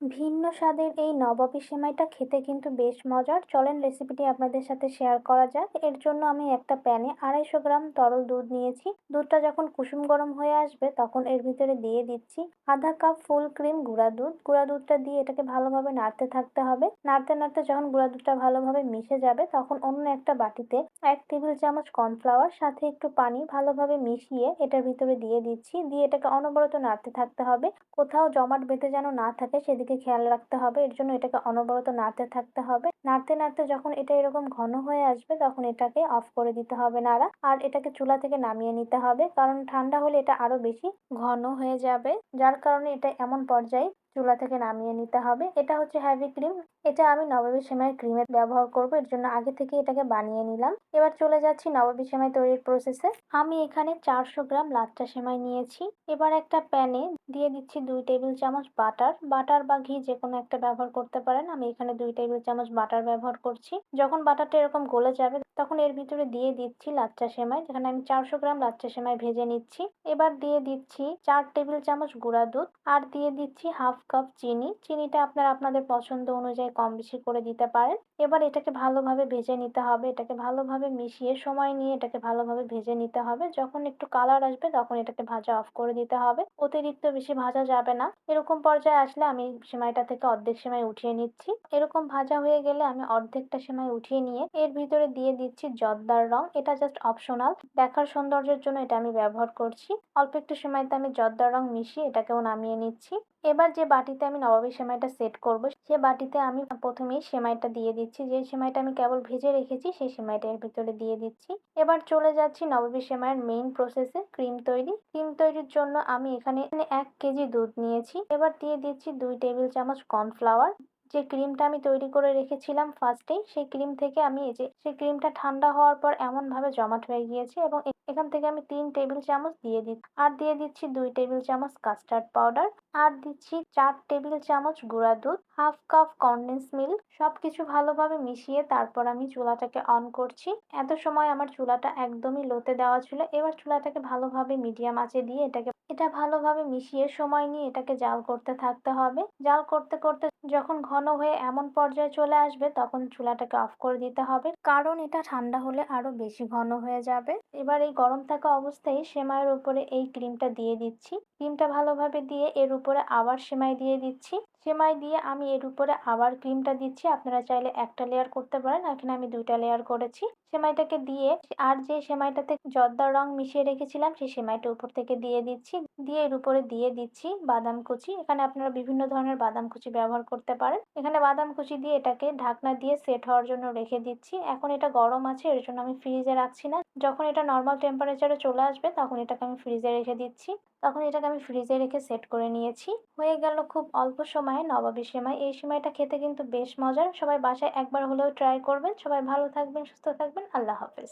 ভিন্ন স্বাদের এই নবাবী সেমাইটা খেতে কিন্তু বেশ মজার। চলেন রেসিপিটি আপনাদের সাথে শেয়ার করা যাক। এর জন্য আমি একটা প্যানে আড়াইশো গ্রাম তরল দুধ নিয়েছি। দুধটা যখন কুসুম গরম হয়ে আসবে তখন এর ভিতরে দিয়ে দিচ্ছি আধা কাপ ফুল ক্রিম গুঁড়া দুধ। গুঁড়া দুধটা দিয়ে এটাকে ভালোভাবে নাড়তে থাকতে হবে। নাড়তে নাড়তে যখন গুঁড়া দুধটা ভালোভাবে মিশে যাবে তখন অন্য একটা বাটিতে এক টেবিল চামচ কর্নফ্লাওয়ার সাথে একটু পানি ভালোভাবে মিশিয়ে এটার ভিতরে দিয়ে দিচ্ছি। দিয়ে এটাকে অনবরত নাড়তে থাকতে হবে। কোথাও জমাট বেঁধে যেন না থাকে সেদিকে দিকে খেয়াল রাখতে হবে। এর জন্য এটাকে অনবরত নাড়তে থাকতে হবে। নাড়তে নাড়তে যখন এটা এরকম ঘন হয়ে আসবে তখন এটাকে অফ করে দিতে হবে নাড়া। আর এটাকে চুলা থেকে নামিয়ে নিতে হবে। কারণ ঠান্ডা হলে এটা আরও বেশি ঘন হয়ে যাবে। যার কারণে এটা এমন পর্যায়ে চুলা থেকে নামিয়ে নিতে হবে। এটা হচ্ছে হ্যাভি ক্রিম এটা আমি নবাবী সেমাইয়ের ক্রিমের ব্যবহার করব। এর জন্য আগে থেকে এটাকে বানিয়ে নিলাম। এবার চলে যাচ্ছি নবাবী সেমাই তৈরির প্রসেসে আমি এখানে চারশো গ্রাম লাচ্চা সেমাই নিয়েছি। এবার একটা প্যানে দিয়ে দিচ্ছি দুই টেবিল চামচ বাটার বাটার বা ঘি যে কোনো একটা ব্যবহার করতে পারেন। আমি এখানে দুই টেবিল চামচ বাটার ব্যবহার করছি। যখন বাটারটা এরকম গলে যাবে, তখন এর ভিতরে দিয়ে দিচ্ছি লাচ্চা সেমাই। যেখানে আমি চারশো গ্রাম লাচ্চা সেমাই ভেজে নিচ্ছি। এবার দিয়ে দিচ্ছি চার টেবিল চামচ গুঁড়া দুধ। আর দিয়ে দিচ্ছি হাফ কাপ চিনি। চিনিটা আপনারা আপনাদের পছন্দ অনুযায়ী কম বেশি করে দিতে পারেন। এবার এটাকে ভালোভাবে ভেজে নিতে হবে। এটাকে ভালোভাবে মিশিয়ে সময় নিয়ে এটাকে ভালোভাবে ভেজে নিতে হবে। যখন একটু কালার আসবে তখন এটাকে ভাজা অফ করে দিতে হবে। অতিরিক্ত বেশি ভাজা যাবে না। এরকম পর্যায়ে আসলে আমি সেমাইটা থেকে অর্ধেক সেমাই উঠিয়ে নিচ্ছি। এরকম ভাজা হয়ে গেলে আমি অর্ধেকটা সেমাই উঠিয়ে নিয়ে এর ভিতরে দিয়ে দিচ্ছি জর্দার রং। এটা জাস্ট অপশনাল দেখার সৌন্দর্যের জন্য এটা আমি ব্যবহার করছি। অল্প একটু সেমাইতে আমি জর্দার রং মিশিয়ে এটাকেও নামিয়ে নিচ্ছি। এবার যে বাটিতে আমি নবাবের সেমাইটা সেট করব, সে বাটিতে আমি প্রথমেই সেমাইটা দিয়ে দিচ্ছি। যে সেমাইটা আমি কেবল ভেজে রেখেছি সেই সেমাইটা এর ভিতরে দিয়ে দিচ্ছি। এবার চলে যাচ্ছি নবাবী সেমাইয়ের মেইন প্রসেসে ক্রিম তৈরি। ক্রিম তৈরির জন্য আমি এখানে এক কেজি দুধ নিয়েছি। এবার দিয়ে দিচ্ছি দুই টেবিল চামচ কর্নফ্লাওয়ার যে ক্রিমটা আমি তৈরি করে রেখেছিলাম ফার্স্টেই সেই ক্রিম থেকে আমি এই যে, সেই ক্রিমটা ঠান্ডা হওয়ার পর এমনভাবে জমাট হয়ে গিয়েছে এবং এখান থেকে আমি তিন টেবিল চামচ দিয়ে দিচ্ছি আর দিয়ে দিচ্ছি দুই টেবিল চামচ কাস্টার্ড পাউডার আর দিচ্ছি চার টেবিল চামচ গুঁড়া দুধ হাফ কাপ কনডেন্স মিল্ক সব কিছু ভালোভাবে মিশিয়ে তারপর আমি চুলাটাকে অন করছি। এত সময় আমার চুলাটা একদমই লোতে দেওয়া ছিল, এবার চুলাটাকে ভালোভাবে মিডিয়াম আঁচে দিয়ে এটাকে, এটা ভালোভাবে মিশিয়ে সময় নিয়ে এটাকে জাল করতে থাকতে হবে। জাল করতে করতে যখন ঘন হয়ে এমন পর্যায়ে চলে আসবে, তখন চুলাটাকে অফ করে দিতে হবে। কারণ এটা ঠান্ডা হলে আরও বেশি ঘন হয়ে যাবে। এবার এই গরম থাকা অবস্থায় সেমাইয়ের উপরে এই ক্রিমটা দিয়ে দিচ্ছি। ক্রিমটা ভালোভাবে দিয়ে এর উপরে আবার সেমাই দিয়ে দিচ্ছি। সেমাই দিয়ে আমি এর উপরে আবার ক্রিমটা দিচ্ছি। আপনারা চাইলে একটা লেয়ার করতে পারেন। এখানে আমি দুইটা লেয়ার করেছি। সেমাইটাকে দিয়ে আর যে সেমাইটাতে জর্দার রং মিশিয়ে রেখেছিলাম, সেই সেমাইটা উপর থেকে দিয়ে দিচ্ছি। দিয়ে এর উপরে দিয়ে দিচ্ছি বাদাম কুচি। এখানে আপনারা বিভিন্ন ধরনের বাদাম কুচি ব্যবহার করতে পারেন। এখানে বাদাম কুচি দিয়ে এটাকে ঢাকনা দিয়ে সেট হওয়ার জন্য রেখে দিচ্ছি। এখন এটা গরম আছে, এর জন্য আমি ফ্রিজে রাখছি না। যখন এটা নর্মাল টেম্পারেচারে চলে আসবে, তখন এটাকে আমি ফ্রিজে রেখে দিচ্ছি। তখন এটাকে আমি ফ্রিজে রেখে সেট করে নিয়েছি। হয়ে গেল খুব অল্প সময়ে নবাবী সেমাই এই সেমাইটা খেতে কিন্তু বেশ মজার। সবাই বাসায় একবার হলেও ট্রাই করবেন। সবাই ভালো থাকবেন, সুস্থ থাকবেন। আল্লাহ হাফেজ।